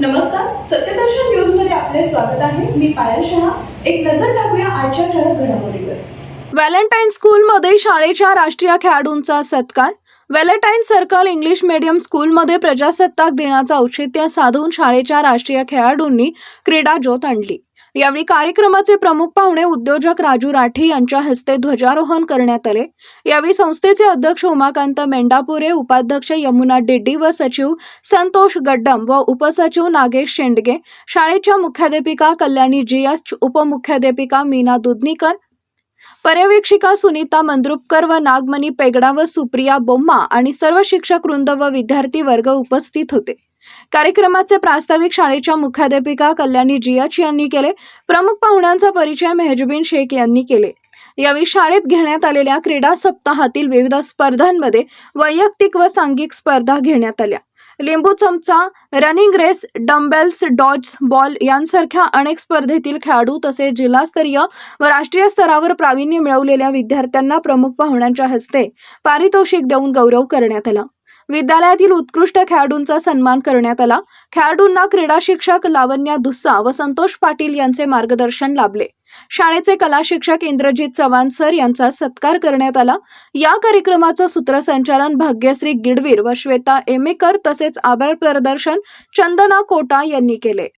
नमस्कार सत्यदर्शन न्यूजमध्ये आपले स्वागत आहे. मी पायल शहा. एक नजर टाकूया आजच्या ठळक घडामोडीवर. व्हॅलेंटाईन स्कूलमध्ये शाळेच्या राष्ट्रीय खेळाडूंचा सत्कार. व्हॅलेंटाईन सर्कल इंग्लिश मीडियम स्कूलमध्ये प्रजासत्ताक दिनाचं औचित्य साधून शाळेच्या राष्ट्रीय खेळाडूंनी क्रीडा ज्योत आणली. यावेळी कार्यक्रमाचे प्रमुख पाहुणे उद्योजक राजू राठी यांच्या हस्ते ध्वजारोहण करण्यात आले. यावेळी संस्थेचे अध्यक्ष उमाकांत मेंढापुरे उपाध्यक्ष यमुना डेड्डी व सचिव संतोष गड्डम व उपसचिव नागेश शेंडगे शाळेच्या मुख्याध्यापिका कल्याणी जियाच उपमुख्याध्यापिका मीना दुधनीकर पर्यवेक्षिका सुनीता मंद्रुपकर व नागमणी पेगडा व सुप्रिया बोम्मा आणि सर्व शिक्षक वृंद व विद्यार्थी वर्ग उपस्थित होते. कार्यक्रमाचे प्रास्ताविक शाळेच्या मुख्याध्यापिका कल्याणी जियाच यांनी केले. प्रमुख पाहुण्यांचा परिचय मेहजबीन शेख यांनी केले. यावेळी शाळेत घेण्यात आलेल्या क्रीडा सप्ताहातील विविध स्पर्धांमध्ये वैयक्तिक व सांघिक स्पर्धा घेण्यात आल्या. लिंबू चमचा running race dumbbells dodge ball यांसारख्या अनेक स्पर्धेतील खेळाडू तसेच जिल्हास्तरीय व राष्ट्रीय स्तरावर प्रावीण्य मिळवलेल्या विद्यार्थ्यांना प्रमुख पाहुण्यांच्या हस्ते पारितोषिक देऊन गौरव करण्यात आला. विद्यालयातील उत्कृष्ट खेळाडूंचा सन्मान करण्यात आला. खेळाडूंना क्रीडा शिक्षक लावण्या दुस्सा व संतोष पाटील यांचे मार्गदर्शन लाभले. शाळेचे कला शिक्षक इंद्रजित चव्हाण सर यांचा सत्कार करण्यात आला. या कार्यक्रमाचं सूत्रसंचालन भाग्यश्री गिडवीर व श्वेता एमेकर तसेच आभार प्रदर्शन चंदना कोटा यांनी केले.